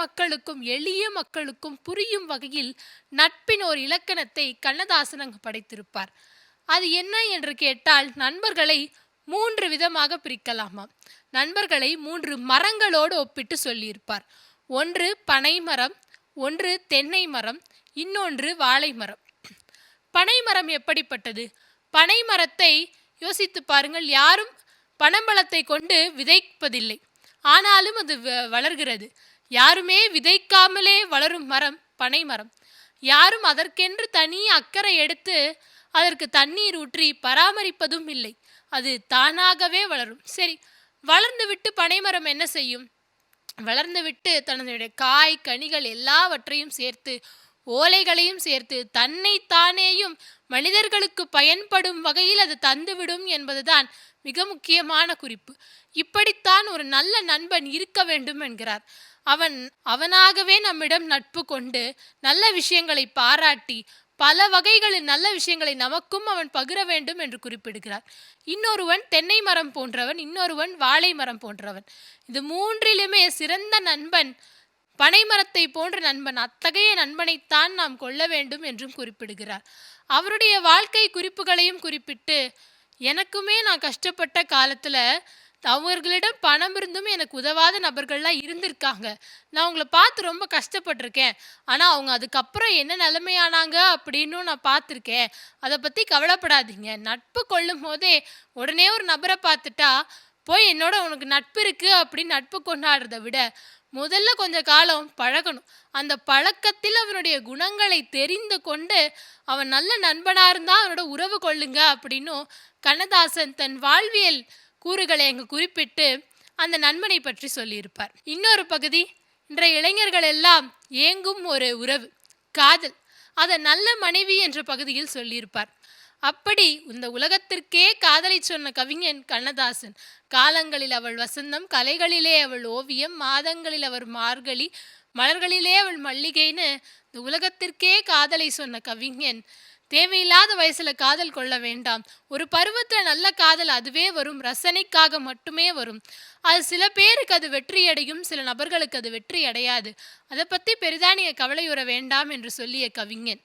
மக்களுக்கும் எளிய மக்களுக்கும் புரியும் வகையில் நட்பின் ஒரு இலக்கணத்தை கண்ணதாசன் அங்கு படைத்திருப்பார். அது என்ன என்று கேட்டால் நண்பர்களை மூன்று விதமாக பிரிக்கலாமாம் நண்பர்களை மூன்று மரங்களோடு ஒப்பிட்டு சொல்லியிருப்பார். ஒன்று பனை மரம் ஒன்று தென்னை மரம் இன்னொன்று வாழை மரம். பனை மரம் எப்படிப்பட்டது? பனை மரத்தை யோசித்து பாருங்கள் யாரும் பனம்பழத்தை கொண்டு விதைப்பதில்லை. ஆனாலும் அது வ- வளர்கிறது. யாருமே விதைக்காமலே வளரும் மரம் பனை மரம். யாரும் அதற்கென்று தனி அக்கறை எடுத்து அதற்கு தண்ணீர் ஊற்றி பராமரிப்பதும் இல்லை. அது தானாகவே வளரும். சரி வளர்ந்து விட்டு பனைமரம் என்ன செய்யும்? வளர்ந்து விட்டு தன்னுடைய காய் கனிகள் எல்லாவற்றையும் சேர்த்து ஓலைகளையும் சேர்த்து தன்னை தானேயும் மனிதர்களுக்கு பயன்படும் வகையில் அது தந்துவிடும் என்பதுதான் மிக முக்கியமான குறிப்பு. இப்படித்தான் ஒரு நல்ல நண்பன் இருக்க வேண்டும் என்கிறார். அவன் அவனாகவே நம்மிடம் நட்பு கொண்டு நல்ல விஷயங்களை பாராட்டி பல வகைகளில் நல்ல விஷயங்களை நமக்கும் அவன் பகிர வேண்டும் என்று குறிப்பிடுகிறார். இன்னொருவன் தென்னை மரம் போன்றவன் இன்னொருவன் வாழை மரம் போன்றவன். இது மூன்றிலுமே சிறந்த நண்பன் பனைமரத்தை போன்ற நண்பன் அத்தகைய நண்பனைத்தான் நாம் கொள்ள வேண்டும் என்றும் குறிப்பிடுகிறார். அவருடைய வாழ்க்கை குறிப்புகளையும் குறிப்பிட்டு எனக்குமே நான் கஷ்டப்பட்ட காலத்தில் அவர்களிடம் பணம் இருந்தும் எனக்கு உதவாத நபர்கள்லாம் இருந்திருக்காங்க. நான் அவங்கள பார்த்து ரொம்ப கஷ்டப்பட்டிருக்கேன். ஆனால் அவங்க அதுக்கப்புறம் என்ன நிலைமையானாங்க அப்படின்னும் நான் பார்த்துருக்கேன். அதை பற்றி கவலைப்படாதீங்க. நட்பு கொள்ளும் போதே உடனே ஒரு நபரை பார்த்துட்டா போய் என்னோட உனக்கு நட்பு இருக்குது அப்படின்னு நட்பு கொண்டாடுறத விட முதல்ல கொஞ்ச காலம் பழகணும். அந்த பழக்கத்தில் அவனுடைய குணங்களை தெரிந்து கொண்டு அவன் நல்ல நண்பனாக இருந்தால் அவனோட உறவு கொள்ளுங்க அப்படின்னும் கண்ணதாசன் தன் வாழ்வியல் கூறுகளை அங்கு குறிப்பிட்டு அந்த நண்பனை பற்றி சொல்லியிருப்பார். இன்னொரு பகுதி இன்றைய இளைஞர்கள் எல்லாம் ஏங்கும் ஒரு உறவு காதல். அதை நல்ல மனைவி என்ற பகுதியில் சொல்லியிருப்பார். அப்படி இந்த உலகத்திற்கே காதலை சொன்ன கவிஞன் கண்ணதாசன் காலங்களில் அவள் வசந்தம் கலைகளிலே அவள் ஓவியம் மாதங்களில் அவர் மார்கழி மலர்களிலே அவள் மல்லிகைன்னு இந்த உலகத்திற்கே காதலை சொன்ன கவிஞன். தேவையில்லாத வயசுல காதல் கொள்ள வேண்டாம். ஒரு பருவத்துல நல்ல காதல் அதுவே வரும். ரசனைக்காக மட்டுமே வரும். அது சில பேருக்கு அது வெற்றி அடையும் சில நபர்களுக்கு அது வெற்றி அடையாது அதை பத்தி பெரிதா நீங்க கவலையுற வேண்டாம் என்று சொல்லிய கவிஞன்.